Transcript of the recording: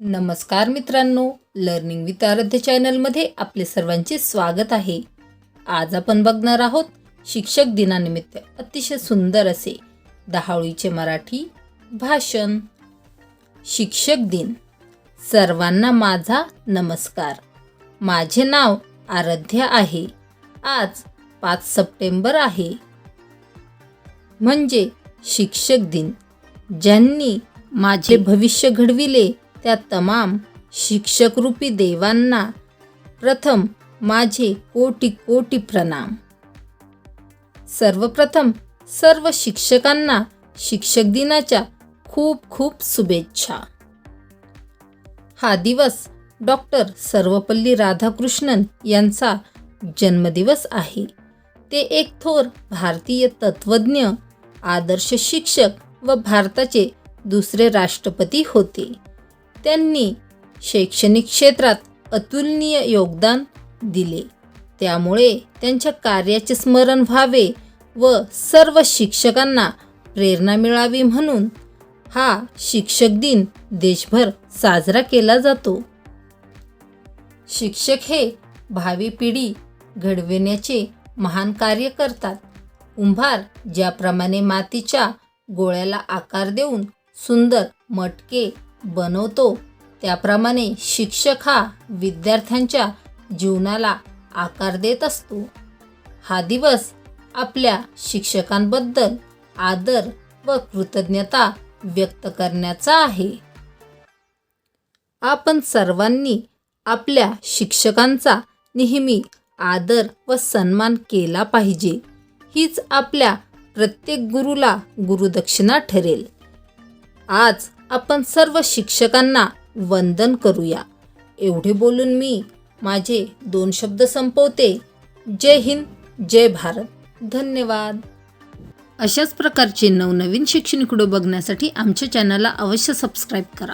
नमस्कार मित्रांनो learning with आराध्य चॅनलमध्ये आपले सर्वांचे स्वागत आहे. आज आपण बघणार आहोत शिक्षक दिनानिमित्त अतिशय सुंदर असे दहावळीचे मराठी भाषण. शिक्षक दिन. सर्वांना माझा नमस्कार. माझे नाव आराध्य आहे. आज पाच सप्टेंबर आहे. म्हणजे शिक्षक दिन. ज्यांनी माझे भविष्य घडविले त्या तमाम शिक्षकरूपी देवांना प्रथम माझे कोटी कोटी प्रणाम. सर्वप्रथम सर्व शिक्षकांना शिक्षक दिनाच्या खूप खूप शुभेच्छा. हा दिवस डॉक्टर सर्वपल्ली राधाकृष्णन यांचा जन्मदिवस आहे. ते एक थोर भारतीय तत्वज्ञ आदर्श शिक्षक व भारताचे दुसरे राष्ट्रपती होते. त्यांनी शैक्षणिक क्षेत्रात अतुलनीय योगदान दिले. त्यामुळे त्यांच्या कार्याचे स्मरण व्हावे व सर्व शिक्षकांना प्रेरणा मिळावी म्हणून हा शिक्षक दिन देशभर साजरा केला जातो. शिक्षक हे भावी पिढी घडविण्याचे महान कार्य करतात. कुंभार ज्याप्रमाणे मातीच्या गोळ्याला आकार देऊन सुंदर मटके बनवतो. त्याप्रमाणे शिक्षक हा विद्यार्थ्यांच्या जीवनाला आकार देत असतो. हा दिवस आपल्या शिक्षकांबद्दल आदर व कृतज्ञता व्यक्त करण्याचा आहे. आपण सर्वांनी आपल्या शिक्षकांचा नेहमी आदर व सन्मान केला पाहिजे. हीच आपल्या प्रत्येक गुरुला गुरुदक्षिणा ठरेल. आज आपण सर्व शिक्षकांना वंदन करूया. एवढे बोलून मी माझे दोन शब्द संपवते. जय हिंद जय भारत. धन्यवाद. अशाच प्रकारचे नवनवीन शैक्षणिक व्हिडिओ बघण्यासाठी आमच्या चॅनलला अवश्य सबस्क्राईब करा.